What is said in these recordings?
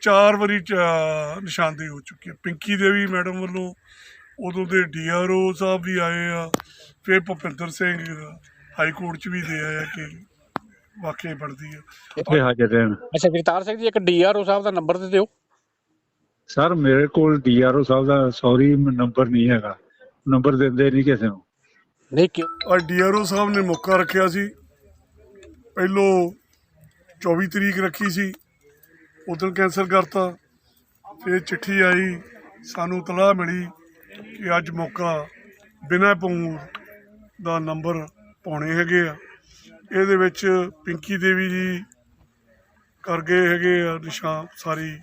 ਚਾਰ ਵਾਰੀ ਚ- ਨਿਸ਼ਾਨਦੇਹੀ ਹੋ ਚੁੱਕੀ ਹੈ। ਪਿੰਕੀ ਦੇਵੀ ਮੈਡਮ ਵੱਲੋਂ ਉਦੋਂ ਦੇ ਡੀਆਰਓ ਸਾਹਿਬ ਵੀ ਆਏ ਆ ਫਿਰ ਭੁਪਿੰਦਰ ਸਿੰਘ ਹਾਈ ਕੋਰਟ ਚ ਵੀ ਦੇ ਆਏ ਆ ਕਿ ਵਾਕਿਆ ਬਣਦੀ ਆ। ਇੱਥੇ ਹਾਜ਼ਰ ਰਹਿਣ। ਅੱਛਾ ਜਗਤਾਰ ਸਿੰਘ ਜੀ ਇੱਕ ਡੀਆਰਓ ਸਾਹਿਬ ਦਾ ਨੰਬਰ ਦੇ ਦਿਓ। ਸਰ ਮੇਰੇ ਕੋਲ ਡੀਆਰਓ ਸਾਹਿਬ ਦਾ ਸੌਰੀ ਨੰਬਰ ਨਹੀਂ ਹੈਗਾ। ਨੰਬਰ ਦਿੰਦੇ ਨਹੀਂ ਕਿਸੇ ਨੂੰ। ਨਹੀਂ ਕਿਉਂ ਔਰ ਡੀਆਰਓ ਸਾਹਿਬ ਨੇ ਮੌਕਾ ਰੱਖਿਆ ਸੀ। ਪਹਿਲੋ 24 ਤਰੀਕ ਰੱਖੀ ਸੀ। ਉਦੋਂ ਕੈਂਸਲ ਕਰਤਾ, ਫਿਰ ਚਿੱਠੀ ਆਈ, ਸਾਨੂੰ ਤਲਾਹ ਮਿਲੀ ਕਿ ਅੱਜ ਮੌਕਾ ਬਿਨਾਂ ਪੂਰ ਦਾ ਨੰਬਰ ਪਾਉਣੇ ਹੈਗੇ ਆ। ਇਹਦੇ ਵਿੱਚ ਪਿੰਕੀ ਦੇਵੀ ਜੀ ਕਰ ਗਏ ਹੈਗੇ ਆ ਨਿਸ਼ਾਨ ਸਾਰੀ,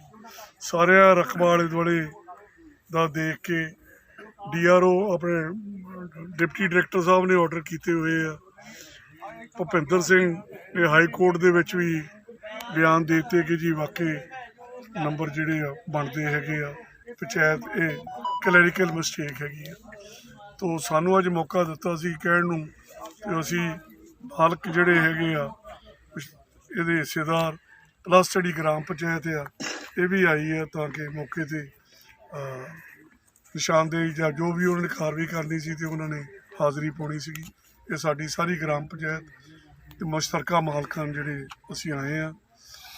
ਸਾਰਿਆਂ ਰਕਬਾ ਵਾਲੇ ਦੁਆਲੇ ਦਾ ਦੇਖ ਕੇ ਡੀਆਰਓ ਆਪਣੇ ਡਿਪਟੀ ਡਾਇਰੈਕਟਰ ਸਾਹਿਬ ਨੇ ਆਰਡਰ ਕੀਤੇ ਹੋਏ ਆ। ਭੁਪਿੰਦਰ ਸਿੰਘ ਨੇ ਹਾਈ ਕੋਰਟ ਦੇ ਵਿੱਚ ਵੀ ਬਿਆਨ ਦੇ ਦਿੱਤੇ ਕਿ ਜੀ ਵਾਕਈ ਨੰਬਰ ਜਿਹੜੇ ਆ ਬਣਦੇ ਹੈਗੇ ਆ। ਪੰਚਾਇਤ ਇਹ ਕਲੈਰੀਕਲ ਮਿਸਟੇਕ ਹੈਗੀ ਆ। ਤੋ ਸਾਨੂੰ ਅੱਜ ਮੌਕਾ ਦਿੱਤਾ ਸੀ ਕਹਿਣ ਨੂੰ ਕਿ ਅਸੀਂ ਮਾਲਕ ਜਿਹੜੇ ਹੈਗੇ ਆ, ਇਹਦੇ ਹਿੱਸੇਦਾਰ ਪਲੱਸ ਜਿਹੜੀ ਗ੍ਰਾਮ ਪੰਚਾਇਤ ਆ, ਇਹ ਵੀ ਆਈ ਆ ਤਾਂ ਕਿ ਮੌਕੇ ਤੇ ਨਿਸ਼ਾਨਦੇਹੀ ਜਾਂ ਜੋ ਵੀ ਉਹਨਾਂ ਨੇ ਕਾਰਵਾਈ ਕਰਨੀ ਸੀ ਤੇ ਉਹਨਾਂ ਨੇ ਹਾਜ਼ਰੀ ਪਾਉਣੀ ਸੀਗੀ। ਇਹ ਸਾਡੀ ਸਾਰੀ ਗ੍ਰਾਮ ਪੰਚਾਇਤ ਤੇ ਮੁਸ਼ਤਰਕਾ ਮਾਲਕਾਂ ਜਿਹੜੇ ਅਸੀਂ ਆਏ ਆ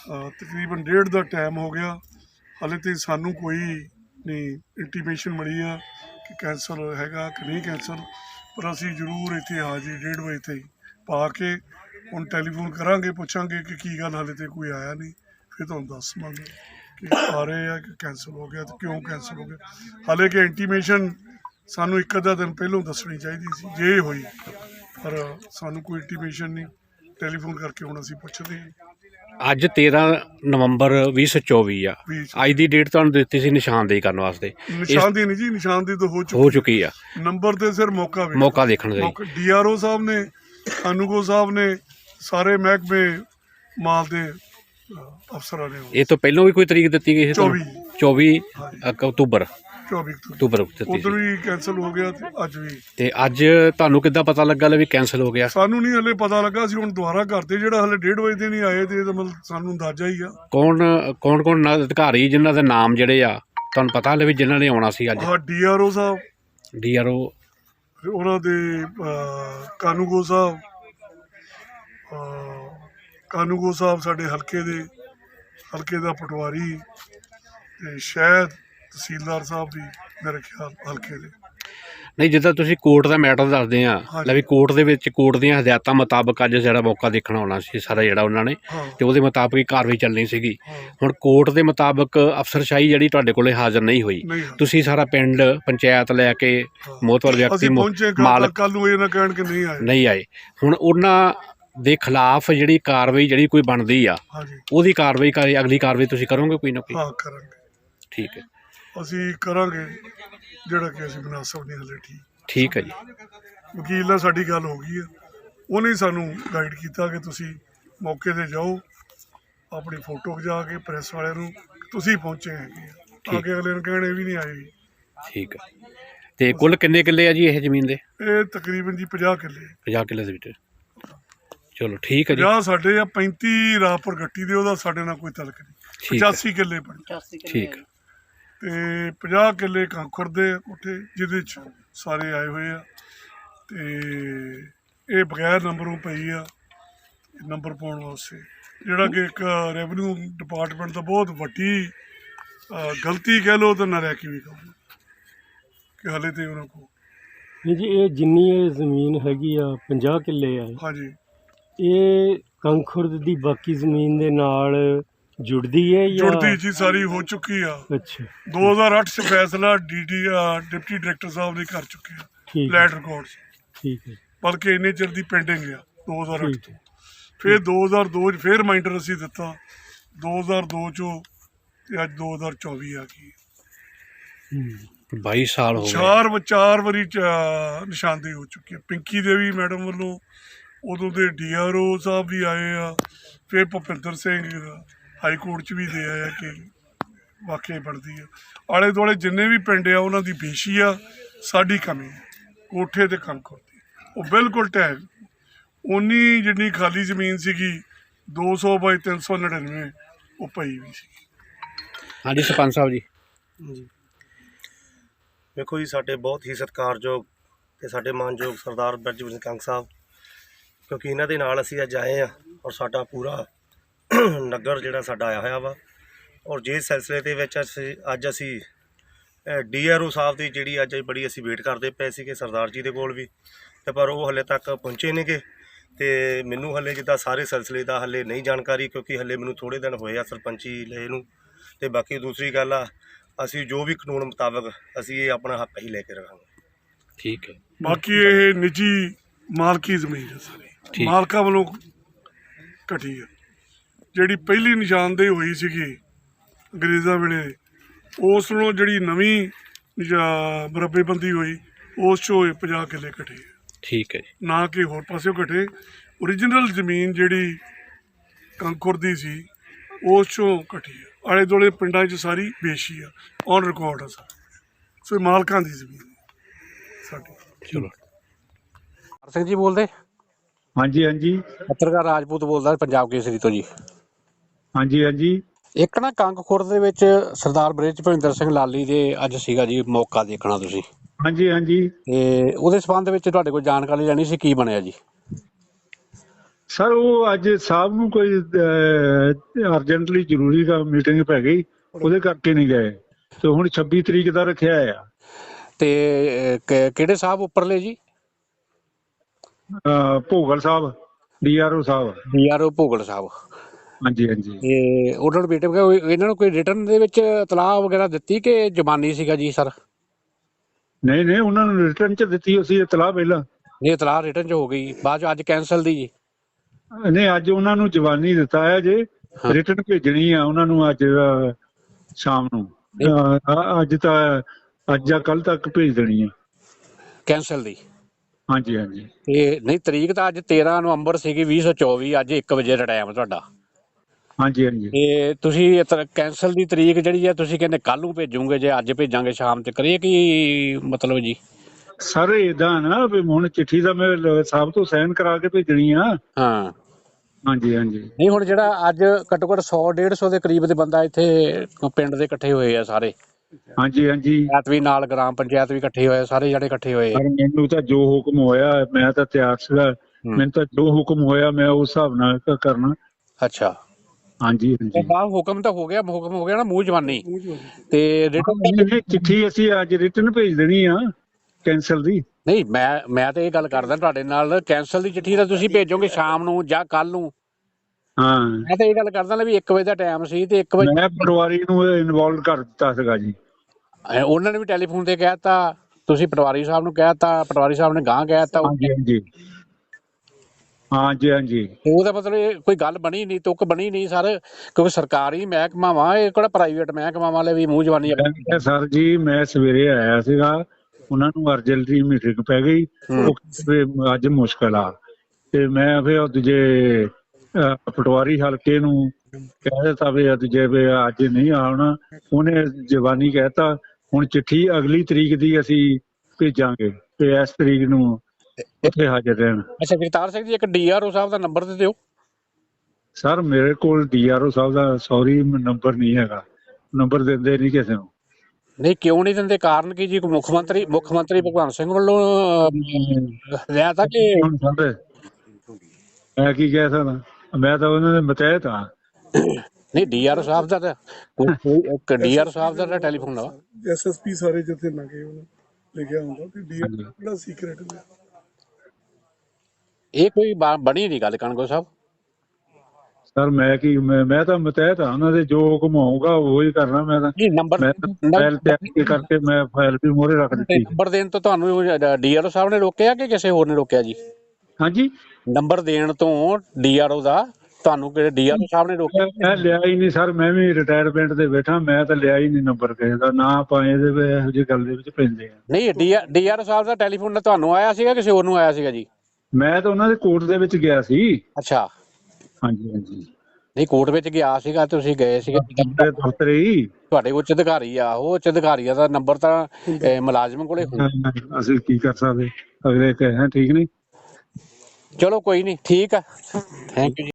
ਤਕਰੀਬਨ ਡੇਢ ਦਾ ਟਾਈਮ ਹੋ ਗਿਆ। ਹਾਲੇ ਤੇ ਸਾਨੂੰ ਕੋਈ ਨਹੀਂ ਇੰਟੀਮੇਸ਼ਨ ਮਿਲੀ ਆ ਕਿ ਕੈਂਸਲ ਹੈਗਾ ਕਿ ਨਹੀਂ ਕੈਂਸਲ ਪਰ ਅਸੀਂ ਜ਼ਰੂਰ ਇੱਥੇ ਹਾਜ਼ਰੀ ਡੇਢ ਵਜੇ ਤੇ ਪਾ ਕੇ ਹੁਣ ਟੈਲੀਫੋਨ ਕਰਾਂਗੇ, ਪੁੱਛਾਂਗੇ ਕਿ ਕੀ ਗੱਲ, ਹਾਲੇ ਤੇ ਕੋਈ ਆਇਆ ਨਹੀਂ। ਫਿਰ ਤੁਹਾਨੂੰ ਦੱਸ ਦਵਾਂਗੇ ਕਿ ਆ ਰਹੇ ਆ ਕਿ ਕੈਂਸਲ ਹੋ ਗਿਆ ਤੇ ਕਿਉਂ ਕੈਂਸਲ ਹੋ ਗਿਆ। ਹਾਲੇ ਕਿ ਇੰਟੀਮੇਸ਼ਨ ਸਾਨੂੰ ਇੱਕ ਅੱਧਾ ਦਿਨ ਪਹਿਲਾਂ ਦੱਸਣੀ ਚਾਹੀਦੀ ਸੀ, ਜੇ ਹੋਈ, ਪਰ ਸਾਨੂੰ ਕੋਈ ਇੰਟੀਮੇਸ਼ਨ ਨਹੀਂ। ਟੈਲੀਫੋਨ ਕਰਕੇ ਹੁਣ ਅਸੀਂ ਪੁੱਛਦੇ ਹਾਂ। ਅੱਜ 13 ਨਵੰਬਰ 2024 ਆ। ਅੱਜ ਦੀ ਡੇਟ ਤੁਹਾਨੂੰ ਦਿੱਤੀ ਸੀ ਨਿਸ਼ਾਨਦੇਹੀ ਕਰਨ ਵਾਸਤੇ। ਨਿਸ਼ਾਨਦੀ ਨਹੀਂ ਜੀ ਨਿਸ਼ਾਨਦੀ ਤਾਂ ਹੋ ਹੋ ਚੁੱਕੀ ਆ। ਨੰਬਰ ਤੇ ਸਿਰ ਮੌਕਾ ਵੀ ਮੌਕਾ ਦੇਖਣ ਮੌਕਾ ਡੀਆਰਓ ਸਾਹਿਬ ਨੇ ਕਾਨੂੰਗੋ ਸਾਹਿਬ ਨੇ ਸਾਰੇ ਮਹਿਕਮੇ ਮਾਲ ਦੇ ਅਫਸਰਾਂ ਨੇ ਇਹ ਤੋਂ ਪਹਿਲਾਂ ਵੀ ਕੋਈ ਤਰੀਕ ਦਿੱਤੀ ਗਈ ਸੀ ਤੁਹਾਨੂੰ? 24 ਅਕ- ਅਕਤੂਬਰ। 24 ਤੋਂ ਅਕਤੂਬਰ ਸੀ। ਵੀ ਕੈਂਸਲ ਹੋ ਗਿਆ ਤੇ ਅੱਜ ਵੀ। ਤੇ ਅੱਜ ਤੁਹਾਨੂੰ ਕਿੱਦਾਂ ਪਤਾ ਲੱਗਾ ਲੈ ਵੀ ਕੈਨਸਲ ਹੋ ਗਿਆ? ਸਾਨੂੰ ਨਹੀਂ ਹਲੇ ਪਤਾ ਲੱਗਾ ਸੀ ਹੁਣ ਦੁਬਾਰਾ ਕਰਦੇ ਜਿਹੜਾ ਹਲੇ 1:30 ਵਜੇ ਦੇ ਨਹੀਂ ਆਏ ਤੇ ਇਹਦਾ ਮਤਲਬ ਸਾਨੂੰ ਅੰਦਾਜ਼ਾ ਹੀ ਆ। ਕੌਣ ਕੌਣ ਕੌਣ ਨਾ ਅਧਿਕਾਰੀ ਜਿਨ੍ਹਾਂ ਦੇ ਨਾਮ ਜਿਹੜੇ ਆ ਤੁਹਾਨੂੰ ਪਤਾ ਵੀ ਜਿਨ੍ਹਾਂ ਨੇ ਆਉਣਾ ਸੀ ਅੱਜ? ਆਹ ਡੀਆਰਓ ਸਾਹਿਬ ਡੀਆਰਓ ਫਿਰ ਉਹਨਾਂ ਦੇ ਅਹ, ਕਾਨੂੰਗੋ ਸਾਹਿਬ ਅਹ, ਕਾਨੂੰਗੋ ਸਾਹਿਬ ਸਾਡੇ ਹਲਕੇ ਦੇ ਹਲਕੇ ਦਾ ਪਟਵਾਰੀ ਤੇ ਸ਼ਾਇਦ ਤਹਿਸੀਲਦਾਰ ਸਾਹਿਬ ਵੀ ਮੇਰੇ ਖਿਆਲ ਹਲਕੇ ਦੇ। ਨਹੀਂ ਜਿੱਦਾਂ ਤੁਸੀਂ ਕੋਰਟ ਦਾ ਮੈਟਰ ਦੱਸਦੇ ਆ। ਲੈ ਵੀ ਕੋਰਟ ਦੇ ਵਿੱਚ ਕੋਰਟ ਦੀਆਂ ਹਦਾਇਤਾਂ ਮੁਤਾਬਕ ਅੱਜ ਜਿਹੜਾ ਮੌਕਾ ਦੇਖਣ ਆਉਣਾ ਸੀ ਸਾਰਾ ਜਿਹੜਾ ਉਹਨਾਂ ਨੇ ਤੇ ਉਹਦੇ ਮੁਤਾਬਕ ਹੀ ਕਾਰਵਾਈ ਚੱਲਣੀ ਸੀਗੀ। ਹੁਣ ਕੋਰਟ ਦੇ ਮੁਤਾਬਕ ਅਫਸਰਸ਼ਾਹੀ ਜਿਹੜੀ ਤੁਹਾਡੇ ਕੋਲੇ ਹਾਜ਼ਰ ਨਹੀਂ ਹੋਈ। ਤੁਸੀਂ ਸਾਰਾ ਪਿੰਡ ਪੰਚਾਇਤ ਲੈ ਕੇ। ਮੋਤਵਰ ਵਿਅਕਤੀ ਮਾਲਕ ਕੱਲ ਨੂੰ ਇਹ ਨਾ ਕਹਿਣ ਕਿ ਨਹੀਂ ਆਏ। ਨਹੀਂ ਆਏ। ਹੁਣ ਉਹਨਾਂ ਦੇ ਖਿਲਾਫ ਜਿਹੜੀ ਕਾਰਵਾਈ ਜਿਹੜੀ ਕੋਈ ਬਣਦੀ ਆ ਉਹਦੀ ਕਾਰਵਾਈ ਕਰ ਅਗਲੀ ਕਾਰਵਾਈ ਤੁਸੀਂ ਕਰੋਗੇ ਕੋਈ ਨਾ ਕੋਈ? ਹਾਂ ਕਰਾਂਗੇ। ਠੀਕ ਹੈ। ਅਸੀਂ ਕਰਾਂਗੇ ਜਿਹੜਾ ਕਿ ਅਸੀਂ ਬਣਾ ਸਕਦੇ ਹਾਂ ਹਲੇ ਠੀਕ। ਠੀਕ ਹੈ ਜੀ। ਵਕੀਲ ਨਾਲ ਸਾਡੀ ਗੱਲ ਹੋ ਗਈ ਹੈ। ਉਹਨੇ ਸਾਨੂੰ ਗਾਈਡ ਕੀਤਾ ਕਿ ਤੁਸੀਂ ਮੌਕੇ ਤੇ ਜਾਓ ਆਪਣੀ ਫੋਟੋ ਖਿਚਾ ਕੇ ਪ੍ਰੈਸ ਵਾਲਿਆਂ ਨੂੰ ਤੁਸੀਂ ਪਹੁੰਚੇ ਹੈਗੇ ਆ। ਤਾਂ ਕਿ ਅਗਲੇ ਨੂੰ ਕਹਿਣ ਵੀ ਨਹੀਂ ਆਏ ਠੀਕ ਹੈ। ਤੇ ਕੁੱਲ ਕਿੰਨੇ ਕਿੱਲੇ ਆ ਜੀ ਇਹ ਜ਼ਮੀਨ ਦੇ? ਇਹ ਤਕਰੀਬਨ ਜੀ 50 ਕਿੱਲੇ। 50 ਕਿੱਲੇ ਦੇ ਵਿੱਚ। ਚਲੋ ਠੀਕ ਹੈ ਜੀ। 50 ਸਾਡੇ ਆ 35 ਰਾਪੁਰ ਗੱਟੀ ਦੇ ਉਹਦਾ ਸਾਡੇ ਨਾਲ ਕੋਈ ਤਲਕ ਨਹੀਂ। ਠੀਕ ਹੈ। 85 ਕਿੱਲੇ ਬਣ। ਠੀਕ। ਹੈ ਤੇ 50 ਕਿੱਲੇ ਕਾਂਖੁਰ ਦੇ ਕੋਠੇ ਜਿਹਦੇ ਚ ਸਾਰੇ ਆਏ ਹੋਏ ਆ। ਤੇ ਇਹ ਬਗੈਰ ਨੰਬਰੋਂ ਪਈ ਆ ਨੰਬਰ ਪਾਉਣ ਵਾਸਤੇ। ਜਿਹੜਾ ਕਿ ਇੱਕ ਰੈਵਨਿਊ ਡਿਪਾਰਟਮੈਂਟ ਦਾ ਬਹੁਤ ਵੱਡੀ ਗਲਤੀ ਕਹਿ ਲਓ ਤਾਂ ਨਾ ਰਹਿ ਕੇ ਵੀ ਕਹੋ ਕਿ ਹਲੇ ਤੇ ਉਹਨਾਂ ਕੋ ਨਹੀਂ ਜੀ ਇਹ ਜਿੰਨੀ ਇਹ ਜ਼ਮੀਨ ਹੈਗੀ ਆ 50 ਕਿੱਲੇ ਆ। ਹਾਂਜੀ। ਇਹ ਕੰਖੁਰਦ ਦੀ ਬਾਕੀ ਜ਼ਮੀਨ ਦੇ ਨਾਲ ਜੁੜਦੀ ਹੈ ਜਾਂ? ਜੁੜਦੀ ਜੀ ਸਾਰੀ ਹੋ ਚੁੱਕੀ ਆ। ਅੱਛਾ। 2008 ਚ ਫੈਸਲਾ ਡੀਡੀ ਡਿਪਟੀ ਡਾਇਰੈਕਟਰ ਸਾਹਿਬ ਨੇ ਕਰ ਚੁੱਕੇ ਆ। ਠੀਕ ਹੈ। ਲੈਟ ਰਿਕਾਰਡਸ ਠੀਕ ਹੈ। ਬਲਕਿ ਇੰਨੇ ਚਿਰ ਦੀ ਪੈਂਡਿੰਗ ਆ 2008 ਠੀਕ ਤੋਂ। ਹੈ। ਫਿਰ 2002 ਚ ਫਿਰ ਰਿਮਾਈਂਡਰ ਅਸੀਂ ਦਿੱਤਾ। 2002 ਚੋਂ ਤੇ ਅੱਜ 2024 ਆ ਗਈ। ਹੂੰ। 22 ਸਾਲ ਹੋ ਗਏ। ਚਾਰ ਚਾਰ ਵਾਰੀ ਚ- ਨਿਸ਼ਾਨਦੇਹੀ ਹੋ ਚੁੱਕੀ ਹੈ ਪਿੰਕੀ ਦੇਵੀ ਮੈਡਮ ਵੱਲੋਂ ਉਦੋਂ ਦੇ ਡੀਆਰਓ ਸਾਹਿਬ ਵੀ ਆਏ ਆ ਫਿਰ ਭੁਪਿੰਦਰ ਸਿੰਘ ਹਾਈ ਕੋਰਟ ਚ ਵੀ ਦੇ ਆਏ ਆ ਕਿ ਵਾਕਿਆ ਬਣਦੀ ਆ। ਆਲੇ ਦੁਆਲੇ ਜਿੰਨੇ ਵੀ ਪਿੰਡ ਆ ਉਹਨਾਂ ਦੀ ਬੇਸ਼ੀ ਆ ਸਾਡੀ ਕਮੀ ਕੋਠੇ ਤੇ ਕੰਮ ਕਰਦੀ ਉਹ ਬਿਲਕੁਲ ਟੈਗ ਉਨੀ ਜਿੰਨੀ ਖਾਲੀ ਜ਼ਮੀਨ ਸੀਗੀ 200 ਬਾਈ 399 ਉਹ ਪਈ ਵੀ ਸੀ। ਹਾਂਜੀ ਸਰਪੰਚ ਸਾਹਿਬ ਜੀ। ਜੀ ਵੇਖੋ ਜੀ ਸਾਡੇ ਬਹੁਤ ਹੀ ਸਤਿਕਾਰਯੋਗ ਤੇ ਸਾਡੇ ਮਾਨਯੋਗ ਸਰਦਾਰ ਬਰਜਵਿੰਦਰ ਕੰਗ ਸਾਹਿਬ ਕਿਉਂਕਿ ਇਹਨਾਂ ਦੇ ਨਾਲ ਅਸੀਂ ਅੱਜ ਆਏ ਆ ਔਰ ਸਾਡਾ ਪੂਰਾ ਨਗਰ ਜਿਹੜਾ ਸਾਡਾ ਆਇਆ ਹੋਇਆ ਵਾ। ਔਰ ਜੇ ਸਿਲਸਿਲੇ ਦੇ ਵਿੱਚ ਅਸੀਂ ਅੱਜ ਅਸੀਂ ਡੀਆਰਓ ਸਾਹਿਬ ਦੀ ਜਿਹੜੀ ਅੱਜ ਬੜੀ ਅਸੀਂ ਵੇਟ ਕਰਦੇ ਪਏ ਸੀ ਕਿ ਸਰਦਾਰ ਜੀ ਦੇ ਕੋਲ ਵੀ। ਤੇ ਪਰ ਉਹ ਹਲੇ ਤੱਕ ਪਹੁੰਚੇ ਨਹੀਂਗੇ ਤੇ ਮੈਨੂੰ ਹਲੇ ਜਿੱਦਾਂ ਸਾਰੇ ਸਿਲਸਿਲੇ ਦਾ ਹਲੇ ਨਹੀਂ ਜਾਣਕਾਰੀ ਕਿਉਂਕਿ ਹਲੇ ਮੈਨੂੰ ਥੋੜੇ ਦਿਨ ਹੋਏ ਆ ਸਰਪੰਚੀ ਲਏ ਨੂੰ। ਤੇ ਬਾਕੀ ਦੂਸਰੀ ਗੱਲ ਆ ਅਸੀਂ ਜੋ ਵੀ ਕਾਨੂੰਨ ਮੁਤਾਬਕ ਅਸੀਂ ਇਹ ਆਪਣਾ ਹੱਕ ਹੀ ਲੈ ਕੇ ਰਹਾਂਗੇ। ਠੀਕ ਹੈ। ਬਾਕੀ ਇਹ ਨਿੱਜੀ ਮਾਲਕੀ ਜ਼ਮੀਨ ਹੈ ਸਾਰੀ। ਮਾਲਕਾਂ ਵੱਲੋਂ ਘਟੀ ਹੈ। ਜਿਹੜੀ ਪਹਿਲੀ ਨਿਸ਼ਾਨਦੇਹੀ ਹੋਈ ਸੀਗੀ ਅੰਗਰੇਜ਼ਾਂ ਵੇਲੇ ਉਸ ਨੂੰ ਜਿਹੜੀ ਨਵੀਂ ਮੁਰੱਬੇਬੰਦੀ ਹੋਈ ਉਸ ਚੋਂ ਇਹ 50 ਕਿੱਲੇ ਘਟੇ। ਠੀਕ ਹੈ ਜੀ। ਨਾ ਕਿ ਹੋਰ ਪਾਸਿਓਂ ਘਟੇ। ਓਰੀਜਨਲ ਜ਼ਮੀਨ ਜਿਹੜੀ ਕੰਕੁਰ ਦੀ ਸੀ ਉਸ ਚੋਂ ਘਟੀ ਆਲੇ ਦੁਆਲੇ ਪਿੰਡਾਂ 'ਚ ਸਾਰੀ ਵੇਚੀ ਆ। ਔਨ ਰਿਕਾਰਡ ਆ ਸਾਰਾ। ਸੋ ਇਹ ਮਾਲਕਾਂ ਦੀ ਜ਼ਮੀਨ ਸਾਡੀ। ਚਲੋ। ਹਰ ਸਿੰਘ ਜੀ ਬੋਲਦੇ? ਹਾਂਜੀ ਹਾਂਜੀ। ਪੱਤਰਕਾਰ ਰਾਜਪੂਤ ਬੋਲਦਾ ਪੰਜਾਬ ਕੇਸਰੀ ਤੋਂ ਜੀ। ਹਾਂਜੀ ਹਾਂਜੀ ਇੱਕ ਨਾ ਕੰਗਖੁਰ ਦੇ ਵਿੱਚ ਸਰਦਾਰ ਬ੍ਰਿਜ ਭਵਿੰਦਰ ਸਿੰਘ ਲਾਲੀ ਦੇ ਅੱਜ ਸੀਗਾ ਜੀ ਮੌਕਾ ਦੇਖਣਾ ਤੁਸੀਂ। ਹਾਂਜੀ ਹਾਂਜੀ। ਤੇ ਉਹਦੇ ਸਬੰਧ ਵਿੱਚ ਤੁਹਾਡੇ ਕੋਲ ਜਾਣਕਾਰੀ ਲੈਣੀ ਸੀ ਕੀ ਬਣਿਆ ਜੀ? ਸਰ ਉਹ ਅੱਜ ਸਾਹਿਬ ਨੂੰ ਕੋਈ ਅਰਜੈਂਟਲੀ ਜ਼ਰੂਰੀ ਦਾ ਮੀਟਿੰਗ ਪੈ ਗਈ ਉਹਦੇ ਕਰਕੇ ਨਹੀਂ ਗਏ। ਤੇ ਹੁਣ 26 ਤਰੀਕ ਦਾ ਰੱਖਿਆ ਆ। ਤੇ ਕਿਹੜੇ ਸਾਹਿਬ ਉੱਪਰਲੇ ਜੀ? ਭੋਗਲ ਸਾਹਿਬ ਡੀਆਰਓ ਸਾਹਿਬ। ਡੀਆਰਓ ਭੋਗਲ ਸਾਹਿਬ। ਹਾਂਜੀ ਹਾਂਜੀ। ਤੇ ਉਹਨਾਂ ਨੂੰ ਬੇਟੇ ਵਗੈਰਾ ਇਹਨਾਂ ਨੂੰ ਕੋਈ ਰਿਟਰਨ ਦੇ ਵਿੱਚ ਇਤਲਾਹ ਵਗੈਰਾ ਦਿੱਤੀ ਕਿ ਜ਼ਬਾਨੀ ਸੀਗਾ ਜੀ ਸਰ? ਨਹੀਂ ਨਹੀਂ ਉਹਨਾਂ ਨੂੰ ਰਿਟਰਨ ਚ ਦਿੱਤੀ ਅਸੀਂ ਇਤਲਾਹ ਪਹਿਲਾਂ। ਇਹ ਇਤਲਾਹ ਰਿਟਰਨ ਚ ਹੋ ਗਈ। ਬਾਅਦ ਚ ਅੱਜ ਕੈਨਸਲ ਦੀ ਜੀ। ਨਹੀਂ ਅੱਜ ਉਹਨਾਂ ਨੂੰ ਜਵਾਨੀ ਦਿੱਤਾ ਹੈ ਜੇ। ਰਿਟਰਨ ਭੇਜਣੀ ਆ ਉਹਨਾਂ ਨੂੰ ਅੱਜ ਸ਼ਾਮ ਨੂੰ। ਅੱਜ ਤਾਂ ਅੱਜ ਜਾਂ ਕੱਲ ਤੱਕ ਭੇਜ ਦੇਣੀ ਆ। ਕੈਨਸਲ ਦੀ। ਹਾਂਜੀ ਹਾਂਜੀ। ਤੇ ਨਹੀਂ ਤਰੀਕ ਤਾਂ ਅੱਜ 13 ਨਵੰਬਰ ਸੀਗੀ 2024 ਅੱਜ 1 ਵਜੇ ਦਾ ਟਾਈਮ ਤੁਹਾਡਾ। ਹਾਂਜੀ ਹਾਂਜੀ। ਤੇ ਤੁਸੀਂ ਕੈਨਸਲ ਦੀ ਤਰੀਕ ਜਿਹੜੀ ਹੈ ਤੁਸੀਂ ਕਹਿੰਦੇ ਕੱਲ ਨੂੰ ਭੇਜੋਗੇ ਜੇ ਅੱਜ ਭੇਜਾਂਗੇ ਸ਼ਾਮ ਤੱਕ ਇਹ ਕੀ ਮਤਲਬ ਜੀ? ਸਰ ਇਦਾਂ ਨਾ ਵੀ ਹੁਣ ਚਿੱਠੀ ਦਾ ਮੈਂ ਲ- ਸਾਹਿਬ ਤੋਂ ਸਾਈਨ ਕਰਾ ਕੇ ਭੇਜਣੀ ਆ। ਹਾਂ। ਹਾਂਜੀ ਹਾਂਜੀ। ਨਹੀਂ ਹੁਣ ਜਿਹੜਾ ਅੱਜ ਘੱਟੋ ਘੱਟ 100 150 ਦੇ ਕਰੀਬ ਦੇ ਬੰਦਾ ਇੱਥੇ ਪਿੰਡ ਦੇ ਇਕੱਠੇ ਹੋਏ ਆ ਸਾਰੇ। ਹਾਂਜੀ ਹਾਂਜੀ। ਪੰਚਾਇਤ ਵੀ ਨਾਲ ਗ੍ਰਾਮ ਪੰਚਾਇਤ ਵੀ ਇਕੱਠੇ ਹੋਏ ਆ, ਸਾਰੇ ਜਿਹੜੇ ਇਕੱਠੇ ਹੋਏ। ਆ। ਪਰ ਮੈਨੂੰ ਤਾਂ ਜੋ ਹੁਕਮ ਹੋਇਆ ਮੈਂ ਤਾਂ ਤਿਆਰ ਸੀਗਾ। ਮੈਨੂੰ ਤਾਂ ਜੋ ਹੁਕਮ ਹੋਇਆ ਮੈਂ ਉਸ ਹਿਸਾਬ ਨਾਲ ਕ- ਕਰਨਾ। ਅੱਛਾ। ਹਾਂਜੀ ਹਾਂਜੀ। ਬਾਅਦ ਹੁਕਮ ਤਾਂ ਹੋ ਗਿਆ ਹੁਕਮ ਹੋ ਗਿਆ ਨਾ ਮੂੰਹ ਜਵਾਨੀ। ਤੇ ਨਹੀਂ, ਚਿੱਠੀ ਅਸੀਂ ਅੱਜ ਰਿਟਰਨ ਭੇਜ ਦੇਣੀ ਆ ਕੈਨਸਲ ਦੀ। ਨਹੀਂ ਮੈਂ ਮੈਂ ਤਾਂ ਇਹ ਗੱਲ ਕਰਦਾ ਤੁਹਾਡੇ ਨਾਲ ਕੈਨਸਲ ਦੀ ਚਿੱਠੀ ਤਾਂ ਤੁਸੀਂ ਭੇਜੋਗੇ ਸ਼ਾਮ ਨੂੰ ਜਾਂ ਕੱਲ ਨੂੰ। ਹਾਂ। ਮੈਂ ਤਾਂ ਇਹ ਗੱਲ ਕਰਦਾ ਲੈ ਵੀ 1 ਵਜੇ ਦਾ ਟਾਈਮ ਸੀ ਤੇ 1 ਵਜੇ ਮੈਂ ਪਟਵਾਰੀ ਨੂੰ ਇਨਵੋਲਵ ਕਰ ਦਿੱਤਾ ਸੀਗਾ ਜੀ। ਉਹਨਾਂ ਨੇ ਵੀ ਟੈਲੀਫੋਨ ਤੇ ਕਹਿਤਾ ਤੁਸੀਂ ਪਟਵਾਰੀ ਸਾਹਿਬ ਨੂੰ ਕਹਿਤਾ ਪਟਵਾਰੀ ਸਾਹਿਬ ਨੇ ਗਾਂ ਕਹਿਤਾ ਹਾਂਜੀ ਹਾਂਜੀ। ਹਾਂਜੀ ਹਾਂਜੀ। ਤੇ ਉਹਦਾ ਮਤਲਬ ਇਹ ਕੋਈ ਗੱਲ ਬਣੀ ਨਹੀਂ ਤੁੱਕ ਬਣੀ ਨਹੀਂ ਸਰ ਕਿਉਂਕਿ ਸਰਕਾਰੀ ਮਹਿਕਮਾ ਵਾ ਇਹ ਕਿਹੜਾ ਪ੍ਰਾਈਵੇਟ ਮਹਿਕਮਾ ਵਾਲੇ ਵੀ ਮੂੰਹ ਜਵਾਨੀ ਸਰ ਜੀ ਮੈਂ ਸਵੇਰੇ ਆਇਆ ਸੀਗਾ ਉਹਨਾਂ ਨੂੰ ਅਰਜੈਂਟਲੀ ਮੀਟਿੰਗ ਪੈ ਗਈ ਹੂੰ। ਉਹ ਕਹਿੰਦੇ ਵੀ ਅੱਜ ਮੁਸ਼ਕਲ ਆ। ਤੇ ਮੈਂ ਫਿਰ ਉਹ ਦੂਜੇ ਅਹ, ਪਟਵਾਰੀ ਹਲਕੇ ਨੂੰ ਕਹਿ ਦਿੱਤਾ ਵੀ ਅੱਜ ਜੇ ਵੀ ਅੱਜ ਨਹੀਂ ਆਉਣਾ ਉਹਨੇ ਜਵਾਨੀ ਕਹਿਤਾ ਹੁਣ ਚਿੱਠੀ ਅਗਲੀ ਤਰੀਕ ਦੀ ਅਸੀਂ ਭੇਜਾਂਗੇ ਤੇ ਇਸ ਤਰੀਕ ਨੂੰ ਉੱਥੇ ਹਾਜ਼ਰ ਰਹਿਣ। ਅੱਛਾ ਜਗਤਾਰ ਸਿੰਘ ਜੀ ਇੱਕ ਡੀਆਰਓ ਸਾਹਿਬ ਦਾ ਨੰਬਰ ਦੇ ਦਿਓ। ਸਰ ਮੇਰੇ ਕੋਲ ਡੀਆਰਓ ਸਾਹਿਬ ਦਾ ਸੌਰੀ ਨੰਬਰ ਨਹੀਂ ਹੈਗਾ। ਨੰਬਰ ਦਿੰਦੇ ਨਹੀਂ ਕਿਸੇ ਨੂੰ। ਨਹੀਂ ਕਿਉਂ ਨਹੀਂ ਦਿੰਦੇ? ਕਾਰਨ ਕੀ ਜੀ? ਮੁੱਖ ਮੰਤਰੀ ਮੁੱਖ ਮੰਤਰੀ ਭਗਵੰਤ ਸਿੰਘ ਵੱਲੋਂ ਲਿਆ ਤਾਂ ਕਿ ਮੈਂ ਕੀ ਕਹਿ ਸਕਦਾ? ਮੈਂ ਤਾਂ ਉਹਨਾਂ ਦੇ ਮਤਹਿਤ ਆ ਨਹੀਂ ਡੀਆਰਓ ਸਾਹਿਬ ਦਾ ਤਾਂ ਕੋਈ- ਕੋਈ ਇੱਕ ਡੀਆਰਓ ਸਾਹਿਬ ਦਾ ਤਾਂ ਟੈਲੀਫੋਨ ਲਾ ਐਸਐਸਪੀ ਸਾਰੇ ਜਿੱਥੇ ਨਾ ਗਏ ਉਹਨੇ ਲਿਖਿਆ ਹੁੰਦਾ ਕਿ ਡੀ ਹਾਂਜੀ। ਕਿਹੜਾ ਸੀਕ੍ਰੇਟ ਹੈ ਇਹ ਕੋਈ ਬਾ- ਬਣੀ ਨਹੀਂ ਗੱਲ ਕਣਗੋ ਸਾਹਿਬ? ਸਰ ਮੈਂ ਕੀ ਮੈਂ ਮੈਂ ਤਾਂ ਮਤਹਿਤ ਆ ਉਹਨਾਂ ਦੇ ਜੋ ਹੁਕਮ ਹੋਊਗਾ ਉਹ ਹੀ ਕਰਨਾ ਮੈਂ ਤਾਂ। ਨਹੀਂ ਨੰਬਰ ਮੈਂ ਤਾਂ ਫਾਈਲ ਤਿਆਰ ਕਰਕੇ ਮੈਂ ਫਾਈਲ ਵੀ ਮੋਰੇ ਰੱਖ ਦਿੱਤੀ। ਨੰਬਰ ਦੇਣ ਤੋਂ ਤੁਹਾਨੂੰ ਡੀਆਰਓ ਸਾਹਿਬ ਨੇ ਰੋਕਿਆ ਕਿ ਕਿਸੇ ਹੋਰ ਨੇ ਰੋਕਿਆ ਜੀ? ਹਾਂਜੀ। ਨੰਬਰ ਦੇਣ ਤੋਂ ਡੀਆਰਓ ਦਾ ਤੁਹਾਨੂੰ ਕਿਹੜੇ ਡੀਆਰਓ ਸਾਹਿਬ ਨੇ ਰੋਕਿਆ? ਮੈਂ ਮੈਂ ਲਿਆ ਹੀ ਨਹੀਂ ਸਰ ਮੈਂ ਵੀ ਰਿਟਾਇਰਮੈਂਟ ਤੇ ਬੈਠਾ ਮੈਂ ਤਾਂ ਲਿਆ ਹੀ ਨਹੀਂ ਨੰਬਰ ਕਿਸੇ ਦਾ ਨਾ ਆਪਾਂ ਇਹਦੇ ਵਿੱਚ ਇਹੋ ਜਿਹੀ ਗੱਲ ਦੇ ਵਿੱਚ ਪੈਂਦੇ ਆ। ਨਹੀਂ ਡੀਆਰਓ ਸਾਹਿਬ ਦਾ ਟੈਲੀਫੋਨ ਤੁਹਾਨੂੰ ਆਇਆ ਸੀਗਾ ਕਿਸੇ ਹੋਰ ਨੂੰ ਆਇਆ ਸੀਗਾ ਜੀ? ਮੈਂ ਤਾਂ ਉਹਨਾਂ ਦੇ ਕੋਰਟ ਦੇ ਵਿੱਚ ਗਿਆ ਸੀ। ਅੱਛਾ। ਹਾਂਜੀ ਹਾਂਜੀ। ਨਹੀਂ ਕੋਰਟ ਵਿੱਚ ਗਿਆ ਸੀਗਾ ਤੁਸੀਂ ਗਏ ਸੀਗੇ। ਦਫ਼ਤਰ ਹੀ। ਤੁਹਾਡੇ ਉੱਚ ਅਧਿਕਾਰੀ ਆ ਉਹ ਉੱਚ ਅਧਿਕਾਰੀਆਂ ਦਾ ਨੰਬਰ ਤਾਂ ਮੁਲਾਜ਼ਮ ਕੋਲੇ ਹੁੰਦਾ ਅਸੀਂ ਕੀ ਕਰ ਸਕਦੇ? ਅਗਲੇ ਕਹੇ ਠੀਕ ਨਹੀਂ? ਚਲੋ ਕੋਈ ਨਹੀਂ ਠੀਕ ਆ। Thank you